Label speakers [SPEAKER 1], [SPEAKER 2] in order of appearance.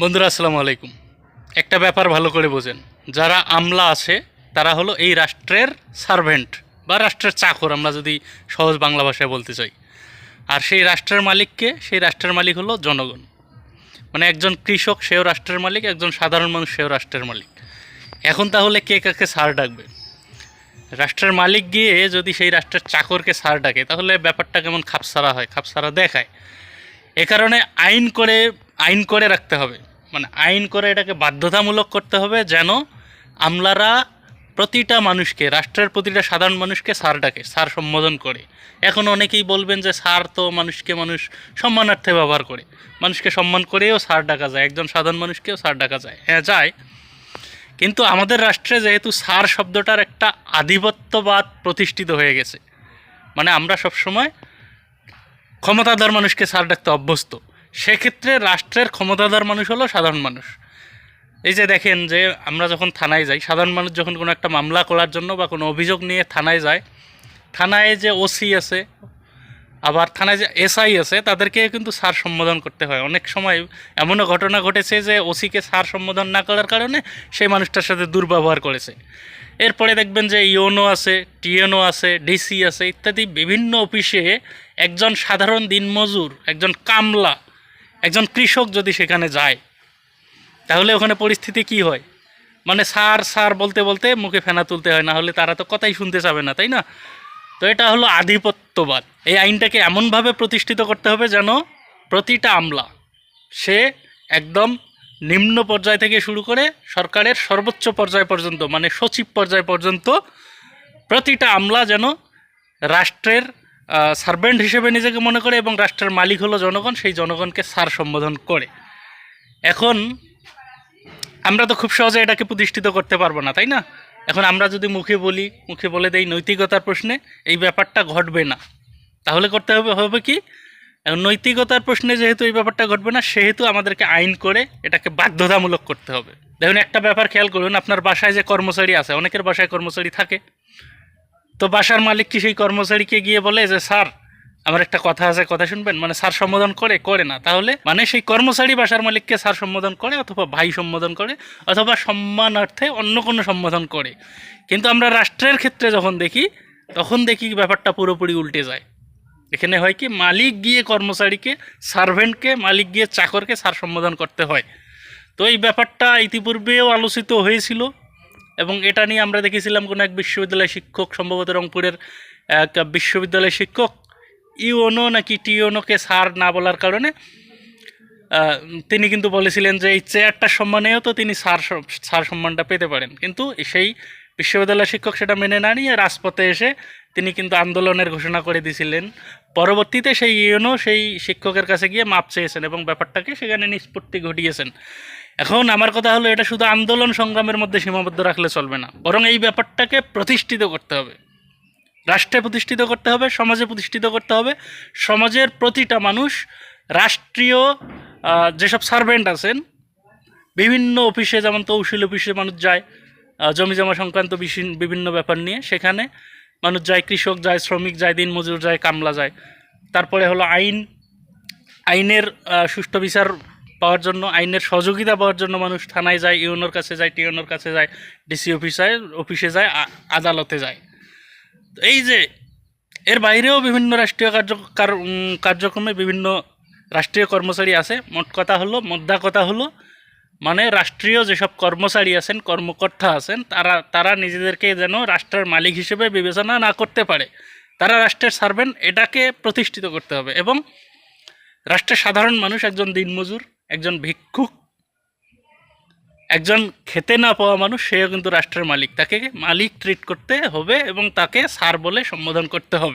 [SPEAKER 1] বন্ধুরা, আসসালামু আলাইকুম। একটা ব্যাপার ভালো করে বোঝেন। যারা আমলা আছে, তারা হলো এই রাষ্ট্রের সার্ভেন্ট বা রাষ্ট্রের চাকর, আমরা যদি সহজ বাংলা ভাষায় বলতে চাই। আর সেই রাষ্ট্রের মালিককে সেই রাষ্ট্রের মালিক হলো জনগণ। মানে একজন কৃষক, সেও রাষ্ট্রের মালিক, একজন সাধারণ মানুষ, সেও রাষ্ট্রের মালিক। এখন তাহলে কে কাকে সার ডাকবে? রাষ্ট্রের মালিক গিয়ে যদি সেই রাষ্ট্রের চাকরকে সার ডাকে, তাহলে ব্যাপারটা কেমন খাপসারা হয় খাপসারা দেখায়। এ কারণে আইন করে আইন করে রাখতে হবে। মানে আইন করে এটাকে বাধ্যতামূলক করতে হবে যেন আমলারা প্রতিটা মানুষকে, রাষ্ট্রের প্রতিটা সাধারণ মানুষকে স্যার ডাকে স্যার সম্বোধন করে। এখন অনেকেই বলবেন যে স্যার তো মানুষকে মানুষ সম্মানার্থে ব্যবহার করে। মানুষকে সম্মান করেও স্যার ডাকা যায়, একজন সাধারণ মানুষকেও স্যার ডাকা যায়। হ্যাঁ যায়। কিন্তু আমাদের রাষ্ট্রে যেহেতু সার শব্দটার একটা আধিপত্যবাদ প্রতিষ্ঠিত হয়ে গেছে মানে আমরা সবসময় ক্ষমতাধর মানুষকে সার ডাকতে অভ্যস্ত। সেক্ষেত্রে রাষ্ট্রের ক্ষমতাধর মানুষ হলো সাধারণ মানুষ। এই যে দেখেন যে আমরা যখন থানায় যাই, সাধারণ মানুষ যখন কোনো একটা মামলা করার জন্য বা কোনো অভিযোগ নিয়ে থানায় যায়, থানায় যে ওসি আছে আবার থানায় যে এসআই আছে, তাদেরকে কিন্তু সার সম্বোধন করতে হয়। অনেক সময় এমনও ঘটনা ঘটেছে যে ওসিকে সার সম্বোধন না করার কারণে সেই মানুষটার সাথে দুর্ব্যবহার করেছে। এরপরে দেখবেন যে ইওনো আছে, টিএনও আছে, ডিসি আছে ইত্যাদি বিভিন্ন অফিসে একজন সাধারণ দিনমজুর, একজন কামলা, একজন কৃষক যদি সেখানে যায়, তাহলে ওখানে পরিস্থিতি কি হয়? মানে সার সার বলতে বলতে মুখে ফেনা তুলতে হয় না হলে তারা তো কথাই শুনতে চাবে না, তাই না? তো এটা হলো আধিপত্যবাদ। এই আইনটাকে এমনভাবে প্রতিষ্ঠিত করতে হবে যেন প্রতিটা আমলা সে একদম নিম্ন পর্যায় থেকে শুরু করে সরকারের সর্বোচ্চ পর্যায় পর্যন্ত মানে সচিব পর্যায় পর্যন্ত প্রতিটা আমলা যেন রাষ্ট্রের সার্ভেন্ট হিসেবে নিজেকে মনে করে এবং রাষ্ট্রের মালিক হলো জনগণ, সেই জনগণকে সার সম্বোধন করে। এখন আমরা তো খুব সহজে এটাকে প্রতিষ্ঠিত করতে পারব না, তাই না? এখন আমরা যদি মুখে বলি, মুখে বলে দেই নৈতিকতার প্রশ্নে, এই ব্যাপারটা ঘটবে না। তাহলে করতে হবে হবে কি? নৈতিকতার প্রশ্নে যেহেতু এই ব্যাপারটা ঘটবে না, সেহেতু আমাদেরকে আইন করে এটাকে বাধ্যতামূলক করতে হবে। দেখুন, একটা ব্যাপার খেয়াল করুন, আপনার বাসায় যে কর্মচারী আছে, অনেকের বাসায় কর্মচারী থাকে। তো বাসার মালিক কি সেই কর্মচারীকে গিয়ে বলে যে, স্যার আমার একটা কথা আছে, কথা শুনবেন? মানে স্যার সম্বোধন করে করে না। তাহলে মানে সেই কর্মচারী বাসার মালিককে স্যার সম্বোধন করে, অথবা ভাই সম্বোধন করে, অথবা সম্মানার্থে অন্য কোনো সম্বোধন করে। কিন্তু আমরা রাষ্ট্রের ক্ষেত্রে যখন দেখি, তখন দেখি ব্যাপারটা পুরোপুরি উল্টে যায়। এখানে হয় কি, মালিক গিয়ে কর্মচারীকে সার্ভেন্টকে মালিক গিয়ে চাকরকে স্যার সম্বোধন করতে হয়। তো এই ব্যাপারটা ইতিপূর্বেও আলোচিত হয়েছিল এবং এটা নিয়ে আমরা দেখেছিলাম কোনো এক বিশ্ববিদ্যালয় শিক্ষক, সম্ভবত রংপুরের এক বিশ্ববিদ্যালয় শিক্ষক ইউনো নাকি টিওনোকে সার না বলার কারণে তিনি কিন্তু বলেছিলেন যে এই চেয়ারটার সম্মানেও তো তিনি সার সার সম্মানটা পেতে পারেন। কিন্তু সেই বিশ্ববিদ্যালয় শিক্ষক সেটা মেনে না নিয়ে রাজপথে এসে তিনি কিন্তু আন্দোলনের ঘোষণা করে দিয়েছিলেন পরবর্তীতে সেই ইউনো সেই শিক্ষকের কাছে গিয়ে মাপ চেয়েছেন এবং ব্যাপারটাকে সেখানে নিষ্পত্তি ঘটিয়েছেন। এখন আমার কথা হলো, এটা শুধু আন্দোলন সংগ্রামের মধ্যে সীমাবদ্ধ রাখলে চলবে না, বরং এই ব্যাপারটাকে প্রতিষ্ঠিত করতে হবে। রাষ্ট্রে প্রতিষ্ঠিত করতে হবে, সমাজে প্রতিষ্ঠিত করতে হবে। সমাজের প্রতিটা মানুষ রাষ্ট্রীয় যেসব সার্ভেন্ট আছেন, বিভিন্ন অফিসে যেমন তহসিল অফিসে মানুষ যায় জমি জমা সংক্রান্ত বিভিন্ন ব্যাপার নিয়ে। সেখানে মানুষ যায়, কৃষক যায়, শ্রমিক যায়, দিনমজুর যায়, কামলা যায়। তারপরে হলো আইন। আইনের সুষ্ঠু বিচার পাওয়ার জন্য, আইনের সহযোগিতা পাওয়ার জন্য মানুষ থানায় যায় ইউনোর কাছে যায় টিউনোর কাছে যায়, ডিসি অফিসে অফিসে যায় আদালতে যায়। এই যে, এর বাইরেও বিভিন্ন রাষ্ট্রীয় কার্য, কার- কার্যক্রমে বিভিন্ন রাষ্ট্রীয় কর্মচারী আছে। মোট কথা হলো, মোদ্দা কথা হলো মানে রাষ্ট্রীয় যেসব কর্মচারী আছেন, কর্মকর্তা আছেন, তারা তারা নিজেদেরকে যেন রাষ্ট্রের মালিক হিসেবে বিবেচনা না করতে পারে। তারা রাষ্ট্রের সার্ভেন্ট, এটাকে প্রতিষ্ঠিত করতে হবে। এবং রাষ্ট্রের সাধারণ মানুষ একজন দিনমজুর, একজন ভিক্ষুক একজন খেতে না পাওয়া মানুষ, সেও কিন্তু রাষ্ট্রের মালিক। তাকে মালিক ট্রিট করতে হবে এবং তাকে সার বলে সম্বোধন করতে হবে।